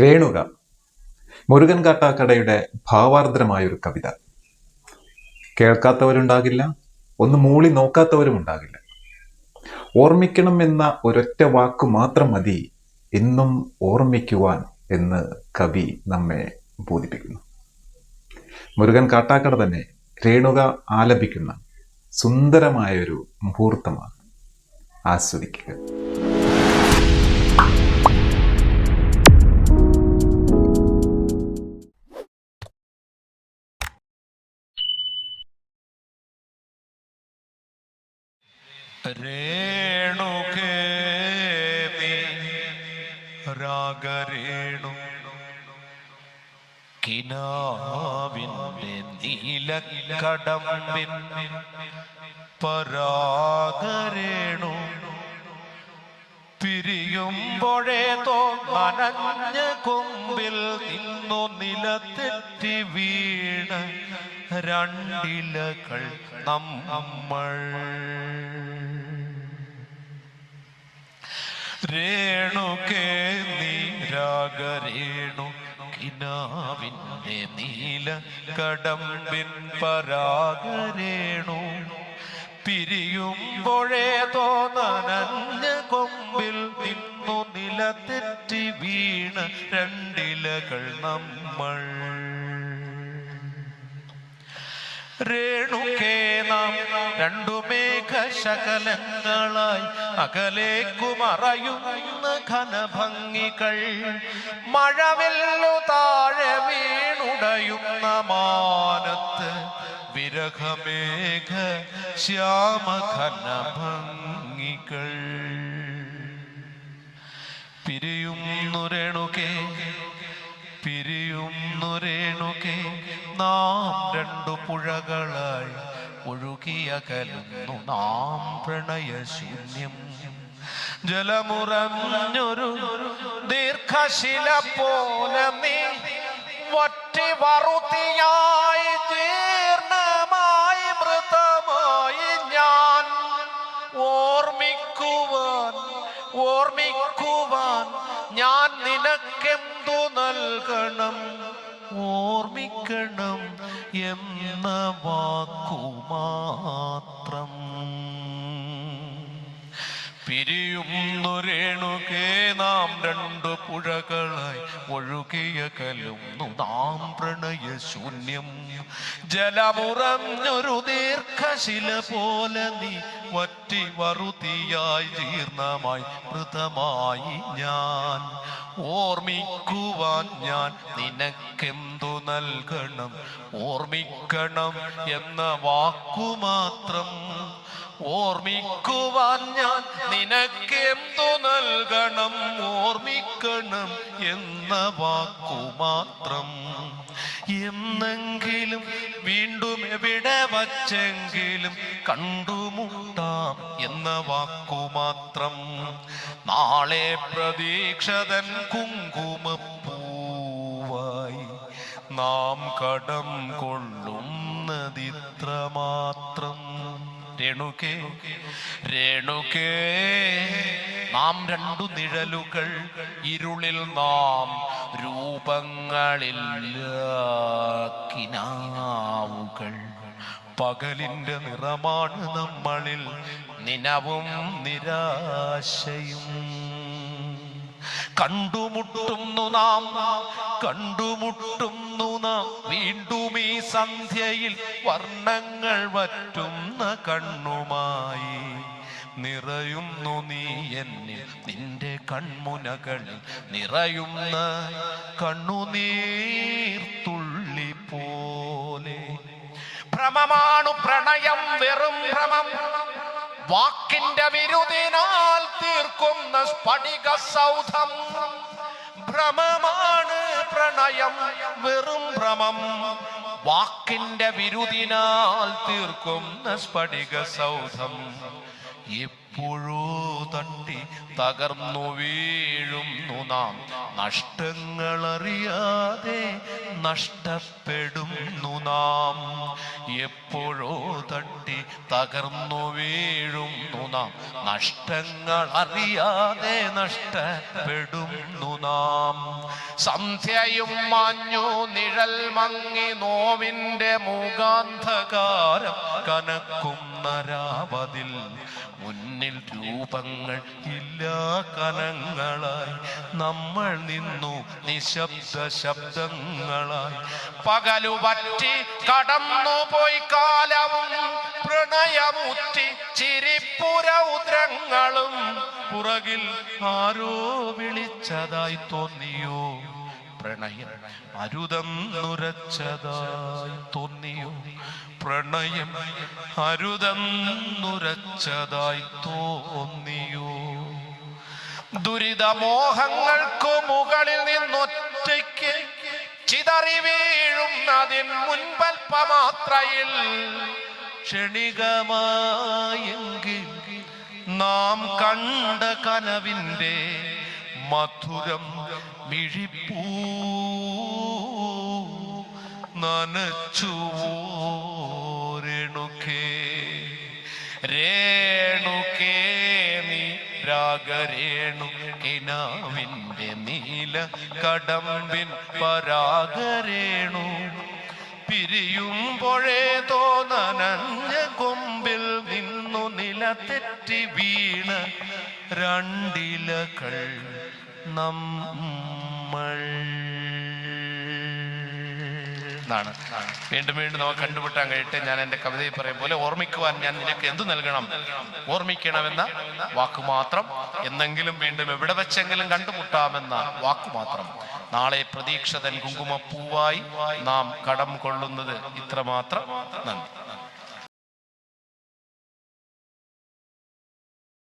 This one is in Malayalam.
രേണുക മുരുകൻ കാട്ടാക്കടയുടെ ഭാവാർദ്രമായൊരു കവിത. കേൾക്കാത്തവരുണ്ടാകില്ല ഒന്ന് മൂളി നോക്കാത്തവരും ഉണ്ടാകില്ല ഓർമ്മിക്കണം എന്ന ഒരൊറ്റ വാക്ക് മാത്രം മതി എന്നും ഓർമ്മിക്കുവാൻ എന്ന് കവി നമ്മെ ബോധിപ്പിക്കുന്നു. മുരുകൻ കാട്ടാക്കട തന്നെ രേണുക ആലപിക്കുന്ന സുന്ദരമായൊരു മുഹൂർത്തമാണ്. ആസ്വദിക്കുക. രേണുകേ നീ രാഗരേണു. കിനാവിന്റെ നീലക്കടമ്പിൻ പരാഗരേണു. പിരിയുമ്പോഴേതോ നനഞ്ഞ കൊമ്പിൽ നിന്നു നിലത്തെറ്റി വീണ രണ്ടിലകൾ നമ്മൾ. രേണുകേ നീരാഗരേണു കിനാവിന്റെ നീല കടമ്പിൻ പരാഗരേണു. പിരിയുമ്പോഴേ തോന്നനഞ്ഞ കൊമ്പിൽ നിന്നു നില തെറ്റി വീണ രണ്ടിലകൾ നമ്മൾ. രേണുകേ നാം രണ്ടു മേഘശകലങ്ങളായി അകലേക്കു മറയുന്ന ഘനഭംഗികൾ. മഴവില്ലു താഴെ വീണുടയുന്ന മാനത്ത് വിരഹമേഘ ശ്യാമ ഘനഭംഗികൾ പിരിയുന്നു രേണുകേ പിരിയുന്നു രേണുകെ. നാം രണ്ടു പുഴകളായി ഒഴുകിയകലുന്നു നാം പ്രണയശൂന്യം. ജലമുറഞ്ഞൊരു ദീർഘശില പോലെ നീ വറ്റി വറുതിയായി ജീർണമായി എന്ന വാക്കുമാത്രം പിരിയുന്നൊരേണുകേ നാം രണ്ടു പുഴകളായി ഒഴുകിയ കലുന്നു നാം പ്രണയശൂന്യം ജലമുറഞ്ഞൊരു ദീർഘശില പോലെ നീ വറ്റി വറുതിയായി ജീർണമായി. മൃതമായി ഞാൻ. ഓർമ്മിക്കുവാൻ ഞാൻ നിനക്കെന്തു നൽകണം? ഓർമ്മിക്കണം എന്ന വാക്കു മാത്രം. ഓർമ്മിക്കുവാൻ ഞാൻ നിനക്കെന്തു നൽകണം? ഓർമ്മിക്കണം എന്ന വാക്കു മാത്രം. എന്നെങ്കിലും വീണ്ടും എവിടെ വച്ചെങ്കിലും കണ്ടുമുട്ടാം എന്ന വാക്കുമാത്രം. നാളെ പ്രതീക്ഷതൻ കുങ്കുമപ്പൂവായി നാം കടം കൊള്ളുന്നതിത്ര മാത്രം രേണുകേ രേണുകേ നാം രണ്ടു നിഴലുകൾ ഇരുളിൽ നാം രൂപങ്ങളില്ല കിനാവുകൾ പകലിന്റെ നിറമാണ് നമ്മളിൽ. നിനവും നിരാശയും. കണ്ടുമുട്ടുന്നു നാം കണ്ടുമുട്ടുന്നു നാം. വീണ്ടും ഈ സന്ധ്യയിൽ വർണങ്ങൾ വറ്റുന്ന കണ്ണുമായി നിറയുന്നു നീ എന്നിൽ. നിന്റെ കൺമുനകളിൽ നിറയുന്ന കണ്ണുനീർ തുള്ളി പോലെ ഭ്രമമാണു പ്രണയം വെറും ഭ്രമം. വാക്കിന്റെ വിരുദിനാൽ തീർക്കുന്ന സ്ഫടിക സൗധം. ഭ്രമമാണ് പ്രണയം വെറും ഭ്രമം. വാക്കിന്റെ വിരുദിനാൽ തീർക്കുന്ന സ്ഫടിക സൗധം. എപ്പോഴോ തട്ടി തകർന്നു വീഴുന്നു നാം. നഷ്ടങ്ങളറിയാതെ നഷ്ടപ്പെടുന്നു നാം. എപ്പോഴോ തട്ടി തകർന്നു വീഴുന്നു നാം. നഷ്ടങ്ങൾ അറിയാതെ നഷ്ടപ്പെടുന്നു നാം. സന്ധ്യയും മാഞ്ഞു നിഴൽ മങ്ങി നോവിന്റെ മൂകാന്ധകാരം കനക്കും നരാവതിൽ. മുന്നിൽ രൂപങ്ങൾ ഇല്ലാ കനങ്ങളായി നമ്മൾ നിന്നു നിശബ്ദ ശബ്ദങ്ങളായി. പകലു പറ്റി കടന്നു പോയി കാലവും പ്രണയമുറ്റി ചിരിപ്പുരൗദ്രങ്ങളും പുറകിൽ ആരോ വിളിച്ചതായി തോന്നിയോ? പ്രണയം അരുതം നുരച്ചതായി തോന്നിയോ? പ്രണയം അരുതം നുരച്ചതായി തോന്നിയോ? ദുരിതമോഹങ്ങൾക്കു മുകളിൽ നിന്നൊറ്റയ്ക്ക് ചിതറി വീഴുന്നതിൻ മുൻപൽപ്പമാത്രയിൽ ക്ഷണികമായെങ്കിൽ നാം കണ്ട കനവിന്റെ മധുരം മിഴിപ്പൂ നനച്ചുവോരണുക്കേ രേണുക്കേ നീ രാഗരേണു കിനാവിന്റെ നീല കടമ്പിൻ പരാഗരേണു. പിരിയുമ്പോഴേ തോന്നനഞ്ഞ കൊമ്പിൽ നിന്നു നിലതെറ്റി വീണ രണ്ടിലകൾ നമ്മൾ എന്നാണ്. വീണ്ടും വീണ്ടും നമുക്ക് കണ്ടുമുട്ടാൻ കഴിയട്ടെ. ഞാൻ എന്റെ കവിതയിൽ പറയും പോലെ ഓർമ്മിക്കുവാൻ ഞാൻ നിനക്ക് എന്തു നൽകണം? ഓർമ്മിക്കണമെന്ന വാക്കു മാത്രം. എന്നെങ്കിലും വീണ്ടും എവിടെ വെച്ചെങ്കിലും കണ്ടുമുട്ടാമെന്ന വാക്കു മാത്രം. നാളെ പ്രതീക്ഷതൻ കുങ്കുമപ്പൂവായി നാം കടം കൊള്ളുന്നത് ഇത്രമാത്രം. നന്ദി.